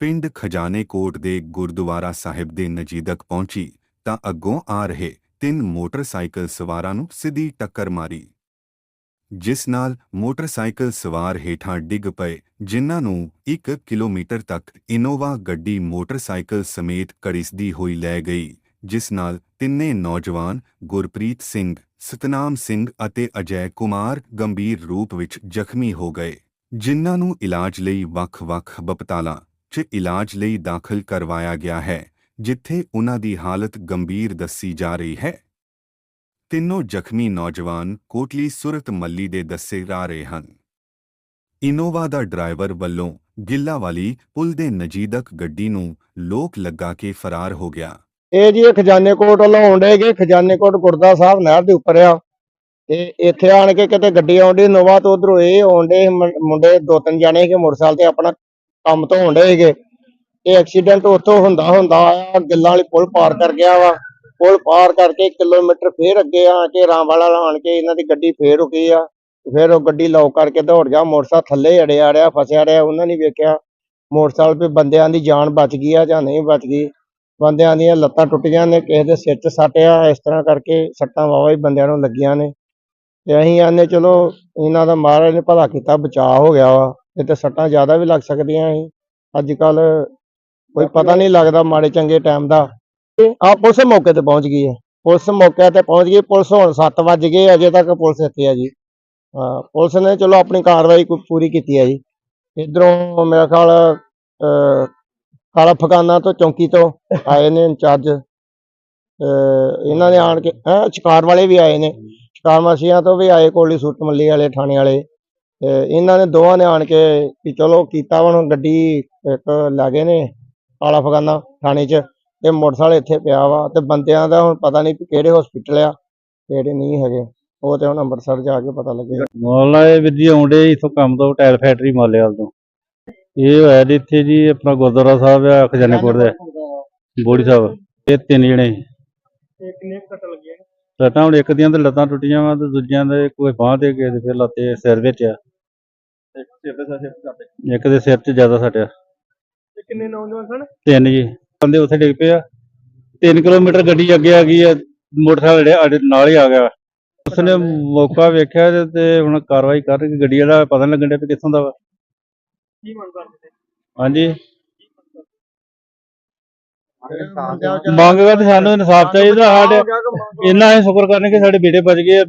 ਪਿੰਡ ਖਜ਼ਾਨੇ ਕੋਟ ਦੇ ਗੁਰਦੁਆਰਾ ਸਾਹਿਬ ਦੇ ਨਜ਼ਦੀਕ ਪਹੁੰਚੀ ਤਾਂ ਅੱਗੋਂ ਆ ਰਹੇ ਤਿੰਨ ਮੋਟਰਸਾਈਕਲ ਸਵਾਰਾਂ ਨੂੰ ਸਿੱਧੀ ਟੱਕਰ ਮਾਰੀ, ਜਿਸ ਨਾਲ ਮੋਟਰਸਾਈਕਲ ਸਵਾਰ ਹੇਠਾਂ ਡਿੱਗ ਪਏ, ਜਿਨ੍ਹਾਂ ਨੂੰ 1 ਕਿਲੋਮੀਟਰ ਤੱਕ ਇਨੋਵਾ ਗੱਡੀ ਮੋਟਰਸਾਈਕਲ ਸਮੇਤ ਘੜੀਸਦੀ ਹੋਈ ਲੈ ਗਈ, ਜਿਸ ਨਾਲ ਤਿੰਨੇ ਨੌਜਵਾਨ ਗੁਰਪ੍ਰੀਤ ਸਿੰਘ, ਸਤਨਾਮ ਸਿੰਘ ਅਤੇ ਅਜੈ ਕੁਮਾਰ ਗੰਭੀਰ ਰੂਪ ਵਿੱਚ ਜ਼ਖਮੀ ਹੋ ਗਏ, ਜਿਨ੍ਹਾਂ ਨੂੰ ਇਲਾਜ ਲਈ ਵੱਖ-ਵੱਖ ਹਸਪਤਾਲਾਂ 'ਚ ਇਲਾਜ ਲਈ ਦਾਖਲ ਕਰਵਾਇਆ ਗਿਆ ਹੈ, ਜਿੱਥੇ ਉਨ੍ਹਾਂ ਦੀ ਹਾਲਤ ਗੰਭੀਰ ਦੱਸੀ ਜਾ ਰਹੀ ਹੈ। ਤਿੰਨੋਂ ਜ਼ਖਮੀ ਨੌਜਵਾਨ ਕੋਟਲੀ ਸੁਰਤ ਮੱਲੀ ਦੇ ਦੱਸੇ ਜਾ ਰਹੇ ਹਨ। ਇਨੋਵਾ ਦਾ ਡਰਾਈਵਰ ਵੱਲੋਂ ਗਿੱਲਾਵਾਲੀ ਪੁਲ ਦੇ ਨਜ਼ਦੀਕ ਗੱਡੀ ਨੂੰ ਲੋਕ ਲੱਗਾ ਕੇ ਫਰਾਰ ਹੋ ਗਿਆ। ਇਹ ਜੀ ਇਹ ਖਜ਼ਾਨੇ ਕੋਟ ਵੱਲੋਂ ਆਉਂਦੇ ਗਏ ਖਜ਼ਾਨੇ ਕੋਟ ਗੁਰਦਾ ਸਾਹਿਬ ਨਹਿਰ ਦੇ ਉੱਪਰ ਆ। ਤੇ ਇੱਥੇ ਆਣ ਕੇ ਕਿਤੇ ਗੱਡੀ ਆਉਂਦੀ ਨੋਵਾ ਤੋਂ ਉਧਰੋਂ ਇਹ ਆਉਂਦੇ ਮੁੰਡੇ ਦੋ ਤਿੰਨ ਜਾਣੇ ਕਿ ਮੋਟਰਸਾਈਕਲ ਤੇ ਆਪਣਾ ਕੰਮ ਤੋਂ ਆਉਂਦੇ ਸੀਗੇ। ਇਹ ਐਕਸੀਡੈਂਟ ਉੱਥੋਂ ਹੁੰਦਾ ਹੁੰਦਾ ਆਇਆ, ਗਿੱਲਾਂ ਵਾਲੀ ਪੁਲ ਪਾਰ ਕਰ ਗਿਆ ਵਾ। ਪੁਲ ਪਾਰ ਕਰਕੇ ਕਿਲੋਮੀਟਰ ਫੇਰ ਅੱਗੇ ਆ ਕੇ ਰਾਮਵਾਲਾ ਆਣ ਕੇ ਇਹਨਾਂ ਦੀ ਗੱਡੀ ਫੇਰ ਰੁਕੀ ਆ। ਫੇਰ ਉਹ ਗੱਡੀ ਲੌਕ ਕਰਕੇ ਦੌੜ ਗਿਆ, ਮੋਟਰਸਾਈਕਲ ਥੱਲੇ ਅੜਿਆ ਰਿਹਾ ਫਸਿਆ ਰਿਹਾ ਉਹਨਾਂ ਨੇ ਵੇਖਿਆ ਮੋਟਰਸਾਈਕਲ 'ਤੇ ਬੰਦਿਆਂ ਦੀ ਜਾਨ ਬਚ ਗਈ ਆ ਜਾਂ ਨਹੀਂ ਬਚ ਗਈ। ਬੰਦਿਆਂ ਦੀਆਂ ਲੱਤਾਂ ਟੁੱਟੀਆਂ ਨੇ, ਕਿਸੇ ਦੇ ਸਿਰ 'ਚ ਸੱਟ ਆ, ਇਸ ਤਰ੍ਹਾਂ ਕਰਕੇ ਸੱਟਾਂ ਵਾਵਾ ਹੀ ਬੰਦਿਆਂ ਨੂੰ ਲੱਗੀਆਂ ਨੇ। ਤੇ ਅਸੀਂ ਆਨੇ ਚਲੋ, ਇਹਨਾਂ ਦਾ ਮਹਾਰਾਜ ਨੇ ਭਲਾ ਕੀਤਾ, ਬਚਾਅ ਹੋ ਗਿਆ ਵਾ। ਇਹ ਤੇ ਸੱਟਾਂ ਜ਼ਿਆਦਾ ਵੀ ਲੱਗ ਸਕਦੀਆਂ ਸੀ। ਅੱਜ ਕੱਲ ਕੋਈ ਪਤਾ ਨਹੀਂ ਲੱਗਦਾ ਮਾੜੇ ਚੰਗੇ ਟਾਈਮ ਦਾ। ਆ ਪੁਲਿਸ ਮੌਕੇ ਤੇ ਪਹੁੰਚ ਗਈ ਹੈ। ਪੁਲਿਸ ਮੌਕੇ ਤੇ ਪਹੁੰਚ ਗਈ। ਪੁਲਿਸ ਹੁਣ 7 ਵਜ ਗਏ ਅਜੇ ਤੱਕ ਪੁਲਿਸ ਇੱਥੇ ਆ ਜੀ। ਪੁਲਿਸ ਨੇ ਚਲੋ ਆਪਣੀ ਕਾਰਵਾਈ ਕੋਈ ਪੂਰੀ ਕੀਤੀ ਹੈ ਜੀ। ਇਧਰੋਂ ਮੇਰਾ ਖਿਆਲ ਕਾਲਾ ਫਗਾਨਾ ਤੋਂ ਚੌਂਕੀ ਤੋਂ ਆਏ ਨੇ ਇੰਚਾਰਜ। ਇਹਨਾਂ ਨੇ ਆਣ ਕੇ ਸ਼ਿਕਾਰ ਵਾਲੇ ਵੀ ਆਏ ਨੇ। ਸ਼ਿਕਾਰ ਮਾਸੀਆਂ ਤੋਂ ਵੀ ਆਏ ਕੋਲੀ ਸੁੱਟ ਮੱਲੀ ਵਾਲੇ ਥਾਣੇ ਵਾਲੇ। ਤੇ ਇਹਨਾਂ ਨੇ ਦੋਵਾਂ ਨੇ ਆਣ ਕੇ ਵੀ ਚਲੋ ਕੀਤਾ ਹੁਣ ਗੱਡੀ ਇੱਕ ਲੈ ਗਏ ਨੇ ਕਾਲਾ ਫਗਾਨਾ ਥਾਣੇ 'ਚ ਤੇ ਮੋਟਰਸਾਈਕਲ ਇੱਥੇ ਪਿਆ ਵਾ ਤੇ ਬੰਦਿਆਂ ਦਾ ਹੁਣ ਪਤਾ ਨਹੀਂ ਕਿਹੜੇ ਹਸਪੀਟਲ ਆ ਕਿਹੜੇ ਨਹੀਂ ਹੈਗੇ। ਉਹ ਤੇ ਹੁਣ ਅੰਮ੍ਰਿਤਸਰ ਜਾ ਕੇ ਪਤਾ ਲੱਗੇਗਾ ਮੌਲਾ ਇਹ ਵੀਰ ਜੀ ਆਉਂਦੇ ਇਥੋਂ ਕੰਮ ਤੋਂ ਟਾਇਰ ਫੈਕਟਰੀ ਮਾਲੇਵਾਲ ਤੋਂ। ਇਹ ਹੋਇਆ ਜੀ ਇੱਥੇ ਜੀ ਆਪਣਾ ਗੁਰਦੁਆਰਾ ਸਾਹਿਬ ਆ ਖਜ਼ਾਨੇਪੁਰ ਦੇ। ਬੋੜੀ ਸਾਹਿਬ ਇਹ ਤਿੰਨ ਜਣੇ। ਸੀ। ਕਿੰਨੇ ਕੱਟ ਲੱਗਿਆ? ਲੱਤਾਂ ਹੁਣ ਇੱਕ ਦੀਆਂ ਤੇ ਲੱਤਾਂ ਟੁੱਟੀਆਂ ਵਾ ਤੇ ਦੂਜਿਆਂ ਦੇ ਕੋਈ ਬਾਂਹ ਤੇ ਕਿਸੇ ਦੇ ਫਿਰ ਲੱਤੇ ਸਿਰ ਵਿੱਚ ਆ। ਇੱਕ ਦੇ ਸਿਰ 'ਚ ਜ਼ਿਆਦਾ ਸੱਟਿਆ ਤੇ ਕਿੰਨੇ ਨੌਜਵਾਨ ਸਨ? ਤਿੰਨ ਜੀ। ਬੰਦੇ ਉੱਥੇ ਡਿੱਗ ਪਏ ਆ। 3 ਕਿਲੋਮੀਟਰ ਗੱਡੀ ਅੱਗੇ ਆ ਗਈ ਆ। ਮੋਟਰਸਾਈਕਲ ਜਿਹੜੇ ਸਾਡੇ ਨਾਲ ਹੀ ਆ ਗਿਆ। ਉਸਨੇ ਮੌਕਾ ਵੇਖਿਆ ਤੇ- ਤੇ ਹੁਣ ਕਾਰਵਾਈ ਕਰ ਰਹੀ। ਗੱਡੀ ਵਾਲਾ ਪਤਾ ਨਹੀਂ ਲੱਗਣ ਡਿਆ ਵੀ ਕਿੱਥੋਂ ਦਾ ਵਾ। ਕੀ ਮੰਗ ਕਰਦੇ ਹਾਂਜੀ। ਨੇ ਮੰਗ ਕਰਦੇ ਸਾਨੂੰ ਇਨਸਾਫ ਚਾਹੀਦਾ ਸਾਡੇ। ਇੰਨਾ ਹੀ ਸ਼ੁਕਰ ਕਰਨੇ ਕਿ ਸਾਡੇ ਬੇਟੇ ਬਚ ਗਏ ਆ।